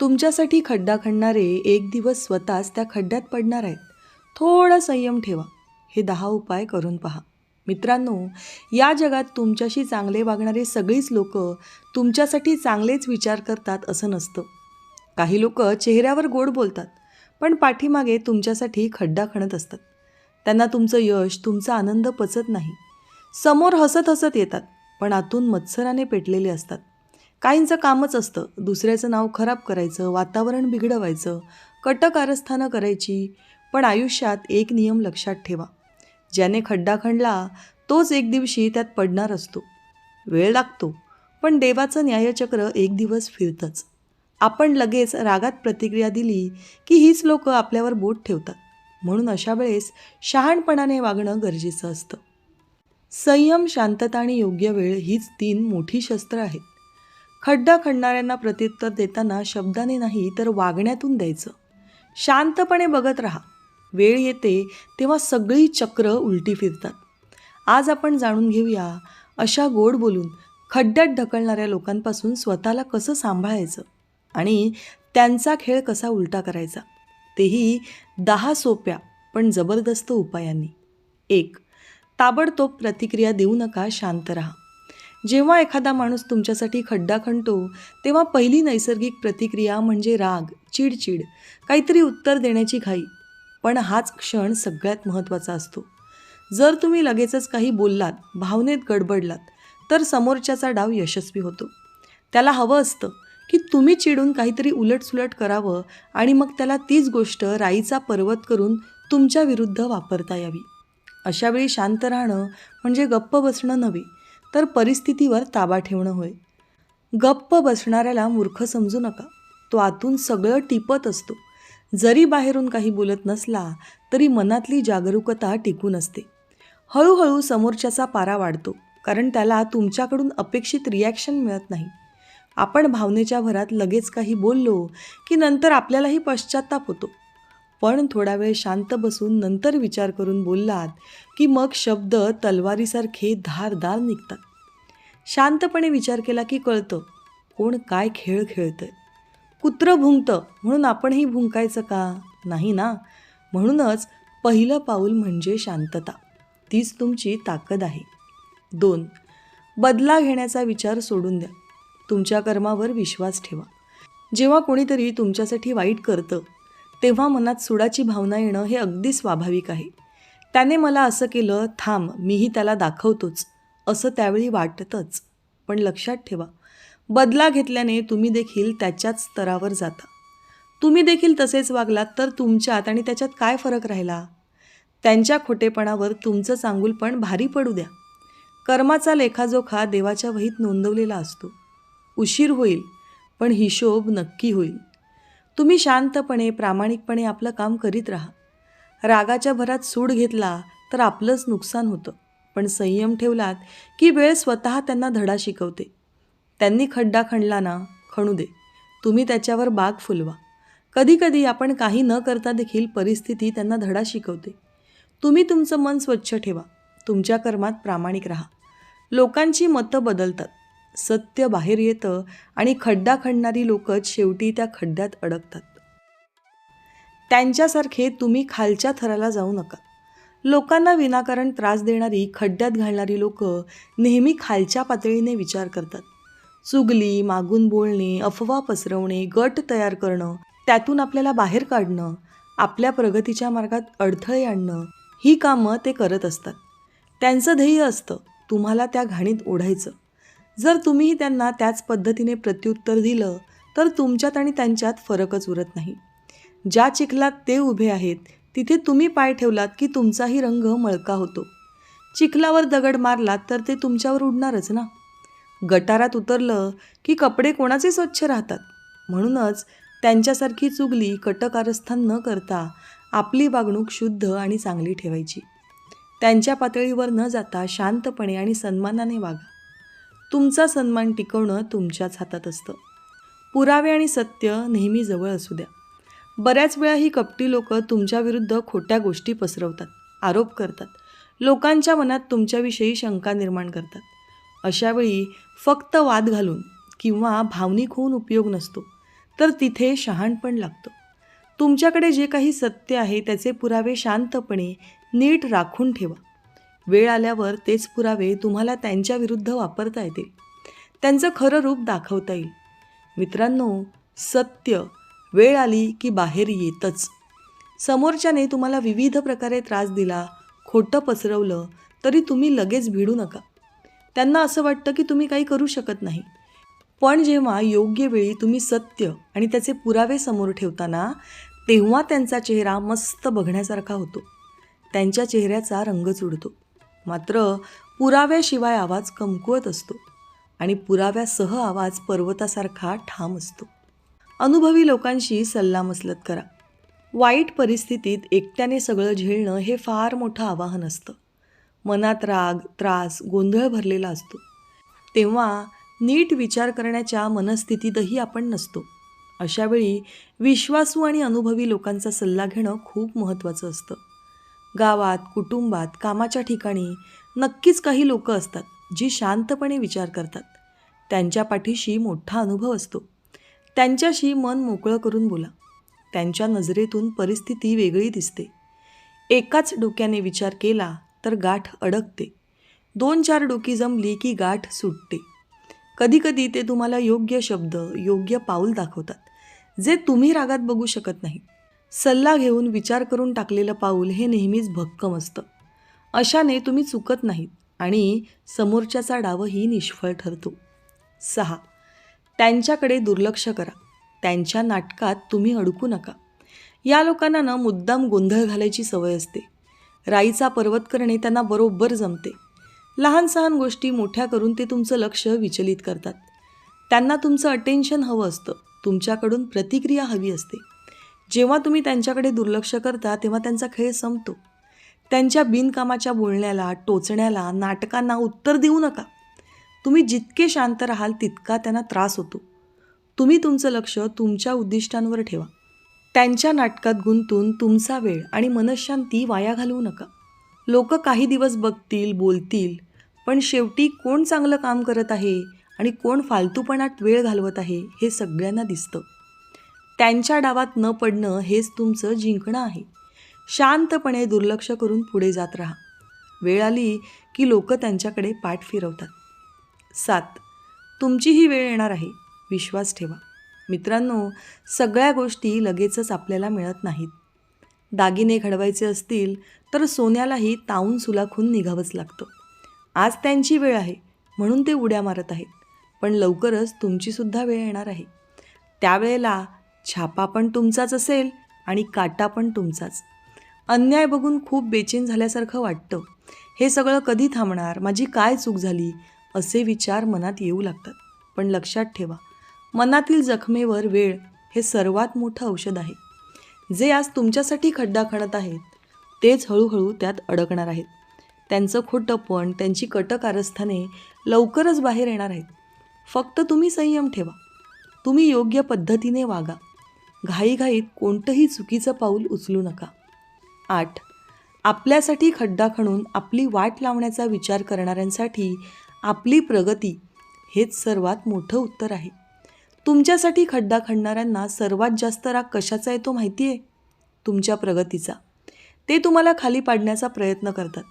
तुमच्यासाठी खड्डा खणणारे एक दिवस स्वतःच त्या खड्ड्यात पडणार आहेत. थोडा संयम ठेवा. हे दहा उपाय करून पहा. मित्रांनो या जगात तुमच्याशी चांगले वागणारे सगळीच लोक तुमच्यासाठी चांगलेच विचार करतात असं नसतं. काही लोक चेहऱ्यावर गोड बोलतात पण पाठीमागे तुमच्यासाठी खड्डा खणत असतात. त्यांना तुमचं यश तुमचा आनंद पचत नाही. समोर हसत हसत येतात पण आतून मत्सराने पेटलेले असतात. काहींचं कामच असतं. दुसऱ्याचं नाव खराब करायचं वातावरण बिघडवायचं कटकारस्थानं करायची. पण आयुष्यात एक नियम लक्षात ठेवा. ज्याने खड्डा खणला तोच एक दिवशी त्यात पडणार असतो. वेळ लागतो पण देवाचं न्यायचक्र एक दिवस फिरतंच. आपण लगेच रागात प्रतिक्रिया दिली की हीच लोक आपल्यावर बोट ठेवतात. म्हणून अशा वेळेस शहाणपणाने वागणं गरजेचं असतं. संयम शांतता आणि योग्य वेळ हीच तीन मोठी शस्त्र आहेत. खड्डा खणणाऱ्यांना प्रत्युत्तर देताना शब्दाने नाही तर वागण्यातून द्यायचं. शांतपणे बघत राहा. वेळ येते तेव्हा सगळी चक्र उलटी फिरतात. आज आपण जाणून घेऊया अशा गोड बोलून खड्ड्यात ढकलणाऱ्या लोकांपासून स्वतःला कसं सांभाळायचं आणि त्यांचा खेळ कसा उलटा करायचा. तेही दहा सोप्या पण जबरदस्त उपायांनी. एक ताबडतोब प्रतिक्रिया देऊ नका शांत राहा. जेव्हा एखादा माणूस तुमच्यासाठी खड्डा खणतो तेव्हा पहिली नैसर्गिक प्रतिक्रिया म्हणजे राग चिडचिड काहीतरी उत्तर देण्याची घाई. पण हाच क्षण सगळ्यात महत्त्वाचा असतो. जर तुम्ही लगेचच काही बोललात भावनेत गडबडलात तर समोरच्याचा डाव यशस्वी होतो. त्याला हवं असतं की तुम्ही चिडून काहीतरी उलटसुलट करावं आणि मग त्याला तीच गोष्ट राईचा पर्वत करून तुमच्या विरुद्ध वापरता यावी. अशावेळी शांत राहणं म्हणजे गप्प बसणं नव्हे तर परिस्थितीवर ताबा ठेवणं होय. गप्प बसणाऱ्याला मूर्ख समजू नका. तो आतून सगळं टिपत असतो. जरी बाहेरून काही बोलत नसला तरी मनातली जागरूकता टिकून असते. हळूहळू समोरच्याचा पारा वाढतो कारण त्याला तुमच्याकडून अपेक्षित रिॲक्शन मिळत नाही. आपण भावनेच्या भरात लगेच काही बोललो की नंतर आपल्यालाही पश्चाताप होतो. पण थोडा वेळ शांत बसून नंतर विचार करून बोललात की मग शब्द तलवारीसारखे धारदार निघतात. शांतपणे विचार केला की कळतं कोण काय खेळ खेळतं कुत्रं भुंकतं म्हणून आपणही भुंकायचं का? नाही ना? म्हणूनच पहिलं पाऊल म्हणजे शांतता. तीच तुमची ताकद आहे. दोन बदला घेण्याचा विचार सोडून द्या. तुमच्या कर्मावर विश्वास ठेवा. जेव्हा कोणीतरी तुमच्यासाठी वाईट करतं तेव्हा मनात सुडाची भावना येणं हे अगदी स्वाभाविक आहे. त्याने मला असं केलं थांब मीही त्याला दाखवतोच. असं त्यावेळी वाटतंच. पण लक्षात ठेवा बदला घेतल्याने तुम्ही देखील त्याच्याच स्तरावर जाता. तुम्ही देखील तसेच वागलात तर तुमच्यात आणि त्याच्यात काय फरक राहिला? त्यांच्या खोटेपणावर तुमचं चांगुलपण भारी पडू द्या. कर्माचा लेखाजोखा देवाच्या वहीत नोंदवलेला असतो. उशीर होईल पण हिशोब नक्की होईल. तुम्ही शांतपणे प्रामाणिकपणे आपलं काम करीत राहा. रागाच्या भरात सूड घेतला तर आपलंच नुकसान होतं. पण संयम ठेवलात की वेळ स्वतः त्यांना धडा शिकवते. त्यांनी खड्डा खणला ना खणू दे. तुम्ही त्याच्यावर बाग फुलवा. कधीकधी आपण काही न करता देखील परिस्थिती त्यांना धडा शिकवते. तुम्ही तुमचं मन स्वच्छ ठेवा. तुमच्या कर्मात प्रामाणिक राहा. लोकांची मतं बदलतात. सत्य बाहेर येतं आणि खड्डा खणणारी लोकच शेवटी त्या खड्ड्यात अडकतात. त्यांच्यासारखे तुम्ही खालच्या थराला जाऊ नका. लोकांना विनाकारण त्रास देणारी खड्ड्यात घालणारी लोक नेहमी खालच्या पातळीने विचार करतात. चुगली मागून बोलणे अफवा पसरवणे गट तयार करणं त्यातून आपल्याला बाहेर काढणं आपल्या प्रगतीच्या मार्गात अडथळे आणणं ही कामं ते करत असतात. त्यांचं ध्येय असतं तुम्हाला त्या घाणीत ओढायचं. जर तुम्हीही त्यांना त्याच पद्धतीने प्रत्युत्तर दिलं तर तुमच्यात आणि त्यांच्यात फरकच उरत नाही. ज्या चिखलात ते उभे आहेत तिथे तुम्ही पाय ठेवलात की तुमचाही रंग मळका होतो. चिखलावर दगड मारलात तर ते तुमच्यावर उडणारच ना? गटारात उतरलं की कपडे कोणाचे स्वच्छ राहतात? म्हणूनच त्यांच्यासारखी चुगली कटकारस्थान न करता आपली वागणूक शुद्ध आणि चांगली ठेवायची. त्यांच्या पातळीवर न जाता शांतपणे आणि सन्मानाने वागा. तुमचा सन्मान टिकवणं तुमच्याच हातात असतं. पुरावे आणि सत्य नेहमी जवळ असू द्या. बऱ्याच वेळा ही कपटी लोक तुमच्याविरुद्ध खोट्या गोष्टी पसरवतात आरोप करतात. लोकांच्या मनात तुमच्याविषयी शंका निर्माण करतात. अशावेळी फक्त वाद घालून किंवा भावनिक होऊन उपयोग नसतो तर तिथे शहाणपण लागतं. तुमच्याकडे जे काही सत्य आहे त्याचे पुरावे शांतपणे नीट राखून ठेवा. वेळ आल्यावर तेच पुरावे तुम्हाला त्यांच्याविरुद्ध वापरता येतील. त्यांचं खरं रूप दाखवता येईल. मित्रांनो सत्य वेळ आली की बाहेर येतच. समोरच्याने तुम्हाला विविध प्रकारे त्रास दिला खोटं पसरवलं तरी तुम्ही लगेच भिडू नका. त्यांना असं वाटतं की तुम्ही काही करू शकत नाही. पण जेव्हा योग्य वेळी तुम्ही सत्य आणि त्याचे पुरावे समोर ठेवताना तेव्हा त्यांचा चेहरा मस्त बघण्यासारखा होतो. त्यांच्या चेहऱ्याचा रंगच उडतो मात्र पुराव्याशिवाय आवाज कमकुवत असतो आणि पुराव्यासह आवाज पर्वतासारखा ठाम असतो. अनुभवी लोकांशी सल्लामसलत करा. वाईट परिस्थितीत एकट्याने सगळं झेलणं हे फार मोठं आवाहन असतं. मनात राग त्रास गोंधळ भरलेला असतो. तेव्हा नीट विचार करण्याच्या मनस्थितीतही आपण नसतो. अशावेळी विश्वासू आणि अनुभवी लोकांचा सल्ला घेणं खूप महत्त्वाचं असतं. गावात कुटुंबात कामाच्या ठिकाणी नक्कीच काही लोक असतात जी शांतपणे विचार करतात. त्यांच्या पाठीशी मोठा अनुभव असतो. त्यांच्याशी मन मोकळं करून बोला. त्यांच्या नजरेतून परिस्थिती वेगळी दिसते. एकाच डोक्याने विचार केला तर गाठ अडकते. दोन चार डोकी जमली की गाठ सुटते. कधीकधी ते तुम्हाला योग्य शब्द योग्य पाऊल दाखवतात जे तुम्ही रागात बघू शकत नाही सल्ला घेऊन विचार करून टाकलेलं पाऊल हे नेहमीच भक्कम असतं. अशाने तुम्ही चुकत नाहीत आणि समोरच्याचा डावही निष्फळ ठरतो. सहा. त्यांच्याकडे दुर्लक्ष करा. त्यांच्या नाटकात तुम्ही अडकू नका. या लोकांना ना मुद्दाम गोंधळ घालायची सवय असते. राईचा पर्वत करणे त्यांना बरोबर जमते. लहान सहान गोष्टी मोठ्या करून ते तुमचं लक्ष विचलित करतात. त्यांना तुमचं अटेन्शन हवं असतं. तुमच्याकडून प्रतिक्रिया हवी असते. जेव्हा तुम्ही त्यांच्याकडे दुर्लक्ष करता तेव्हा त्यांचा खेळ संपतो. त्यांच्या बिनकामाच्या बोलण्याला टोचण्याला नाटकांना उत्तर देऊ नका. तुम्ही जितके शांत राहाल तितका त्यांना त्रास होतो. तुम्ही तुमचं लक्ष तुमच्या उद्दिष्टांवर ठेवा. त्यांच्या नाटकात गुंतून तुमचा वेळ आणि मनशांती वाया घालवू नका. लोक काही दिवस बघतील बोलतील पण शेवटी कोण चांगलं काम करत आहे आणि कोण फालतूपणात वेळ घालवत आहे हे सगळ्यांना दिसतं. त्यांच्या डावात न पडणं हेच तुमचं जिंकणं आहे. शांतपणे दुर्लक्ष करून पुढे जात राहा. वेळ आली की लोक त्यांच्याकडे पाठ फिरवतात. सात. तुमची ही वेळ येणार आहे. विश्वास ठेवा. मित्रांनो सगळ्या गोष्टी लगेचच आपल्याला मिळत नाहीत. दागिने घडवायचे असतील तर सोन्यालाही ताऊन सुलाखून निघावंच लागतं. आज त्यांची वेळ आहे म्हणून ते उड्या मारत आहेत. पण लवकरच तुमचीसुद्धा वेळ येणार आहे. त्यावेळेला छापा पण तुमचाच असेल आणि काटा पण तुमचाच. अन्याय बघून खूप बेचैन झाल्यासारखं वाटतं. हे सगळं कधी थांबणार? माझी काय चूक झाली? असे विचार मनात येऊ लागतात. पण लक्षात ठेवा मनातील जखमेवर वेळ हे सर्वात मोठं औषध आहे. जे आज तुमच्यासाठी खड्डा खणत आहेत तेच हळूहळू त्यात अडकणार आहेत. त्यांचं खोटंपण त्यांची कटकारस्थाने लवकरच बाहेर येणार आहेत. फक्त तुम्ही संयम ठेवा. तुम्ही योग्य पद्धतीने वागा. घाईघाईत कोणतंही चुकीचं पाऊल उचलू नका. आठ. आपल्यासाठी खड्डा खणून आपली वाट लावण्याचा विचार करणाऱ्यांसाठी आपली प्रगती हेच सर्वात मोठं उत्तर आहे. तुमच्यासाठी खड्डा खणणाऱ्यांना सर्वात जास्त राग कशाचा येतो माहिती आहे तुमच्या प्रगतीचा. ते तुम्हाला खाली पाडण्याचा प्रयत्न करतात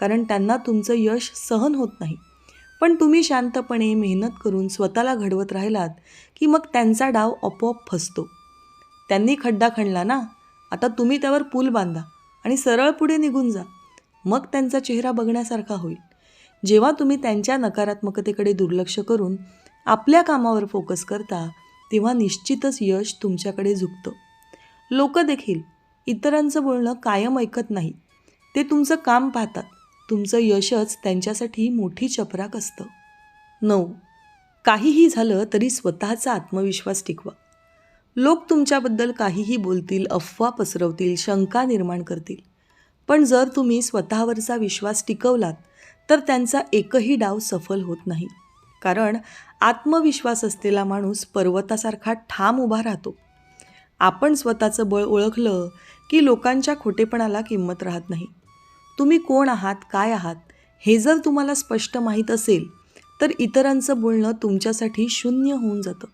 कारण त्यांना तुमचं यश सहन होत नाही. पण तुम्ही शांतपणे मेहनत करून स्वतःला घडवत राहिलात की मग त्यांचा डाव आपोआप फसतो. त्यांनी खड्डा खणला ना. आता तुम्ही त्यावर पूल बांधा आणि सरळ पुढे निघून जा. मग त्यांचा चेहरा बघण्यासारखा होईल. जेव्हा तुम्ही त्यांच्या नकारात्मकतेकडे दुर्लक्ष करून आपल्या कामावर फोकस करता तेव्हा निश्चितच यश तुमच्याकडे झुकतं. लोक देखील इतरांचं बोलणं कायम ऐकत नाही ते तुमचं काम पाहतात. तुमचं यशच त्यांच्यासाठी मोठी चपराक असतं. नऊ. काहीही झालं तरी स्वतःचा आत्मविश्वास टिकवा. लोक तुमच्याबद्दल काहीही बोलतील अफवा पसरवतील शंका निर्माण करतील. पण जर तुम्ही स्वतःवरचा विश्वास टिकवलात तर त्यांचा एकही डाव सफल होत नाही. कारण आत्मविश्वास असलेला माणूस पर्वतासारखा ठाम उभा राहतो. आपण स्वतःचं बळ ओळखलं की लोकांच्या खोटेपणाला किंमत राहत नाही. तुम्ही कोण आहात काय आहात हे जर तुम्हाला स्पष्ट माहीत असेल तर इतरांचं बोलणं तुमच्यासाठी शून्य होऊन जातं.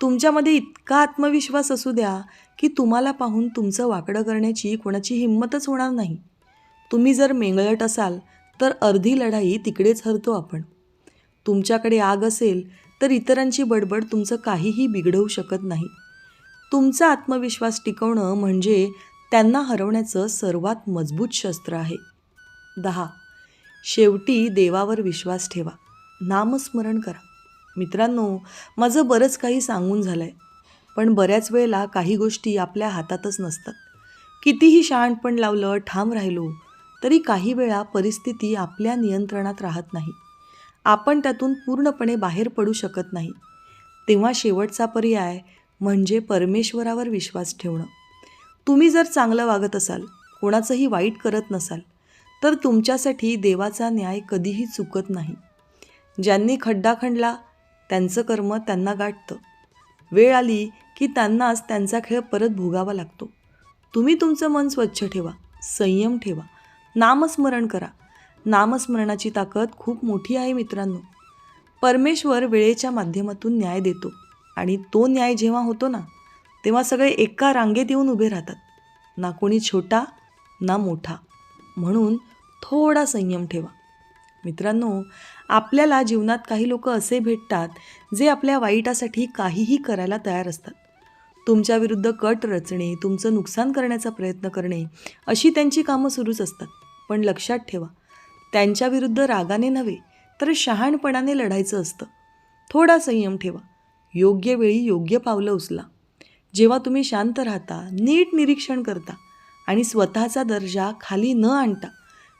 तुमच्यामध्ये इतका आत्मविश्वास असू द्या की तुम्हाला पाहून तुमचं वाकडं करण्याची कोणाची हिंमतच होणार नाही. तुम्ही जर मेंगळट असाल तर अर्धी लढाई तिकडेच हरतो आपण. तुमच्याकडे आग असेल तर इतरांची बडबड तुमचं काहीही बिघडवू शकत नाही. तुमचा आत्मविश्वास टिकवणं म्हणजे त्यांना हरवण्याचं सर्वात मजबूत शस्त्र आहे. दहा. शेवटी देवावर विश्वास ठेवा. नामस्मरण करा. मित्रांनो माझं बरंच काही सांगून झालं आहे पण बऱ्याच वेळेला काही गोष्टी आपल्या हातातच नसतात. कितीही शहाणपण लावलं ठाम राहिलो तरी काही वेळा परिस्थिती आपल्या नियंत्रणात राहत नाही. आपण त्यातून पूर्णपणे बाहेर पडू शकत नाही. तेव्हा शेवटचा पर्याय म्हणजे परमेश्वरावर विश्वास ठेवणं. तुम्ही जर चांगलं वागत असाल कोणाचंही वाईट करत नसाल तर तुमच्यासाठी देवाचा न्याय कधीही चुकत नाही. ज्यांनी खड्डा खणला त्यांचं कर्म त्यांना गाठतं. वेळ आली की त्यांनाच त्यांचा खेळ परत भोगावा लागतो. तुम्ही तुमचं मन स्वच्छ ठेवा संयम ठेवा नामस्मरण करा. नामस्मरणाची ताकद खूप मोठी आहे मित्रांनो. परमेश्वर वेळेच्या माध्यमातून न्याय देतो आणि तो न्याय जेव्हा होतो ना तेव्हा सगळे एका रांगेत येऊन उभे राहतात. ना कोणी छोटा ना मोठा. म्हणून थोडा संयम ठेवा. मित्रांनो आपल्याला जीवनात काही लोक असे भेटतात जे आपल्या वाईटासाठी काहीही करायला तयार असतात. तुमच्या विरुद्ध कट रचणे तुमचं नुकसान करण्याचा प्रयत्न करणे अशी त्यांची कामं सुरूच असतात. पण लक्षात ठेवा त्यांच्याविरुद्ध रागाने नव्हे तर शहाणपणाने लढायचं असतं. थोडा संयम ठेवा. योग्य वेळी योग्य पावलं उचला. जेव्हा तुम्ही शांत राहता नीट निरीक्षण करता आणि स्वतःचा दर्जा खाली न आणता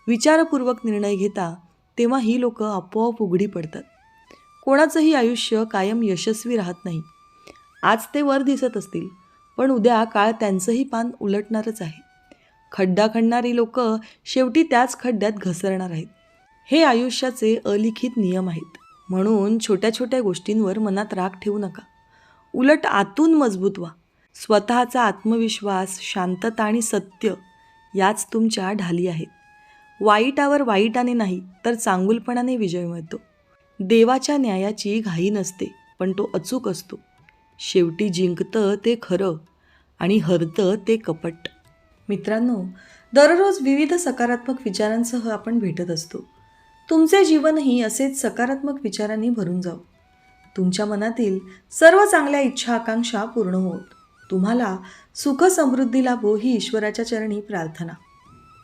विचारपूर्वक निर्णय घेता तेव्हा ही लोक आपोआप उघडी पडतात. कोणाचंही आयुष्य कायम यशस्वी राहत नाही. आज ते वर दिसत असतील पण उद्या काळ त्यांचंही पान उलटणारच आहे. खड्डा खणणारी लोक शेवटी त्याच खड्ड्यात घसरणार आहेत. हे आयुष्याचे अलिखित नियम आहेत. म्हणून छोट्या छोट्या गोष्टींवर मनात राग ठेवू नका. उलट आतून मजबूत व्हा. स्वतःचा आत्मविश्वास शांतता आणि सत्य याच तुमच्या ढाली आहेत. वाईटावर वाईटाने नाही तर चांगुलपणाने विजय मिळतो. देवाच्या न्यायाची घाई नसते पण तो अचूक असतो. शेवटी जिंकतं ते खरं आणि हरतं ते कपट. मित्रांनो दररोज विविध सकारात्मक विचारांसह आपण भेटत असतो. तुमचे जीवनही असेच सकारात्मक विचारांनी भरून जाऊ तुमच्या मनातील सर्व चांगल्या इच्छा आकांक्षा पूर्ण होत तुम्हाला सुख समृद्धी लाभो ही ईश्वराच्या चरणी प्रार्थना.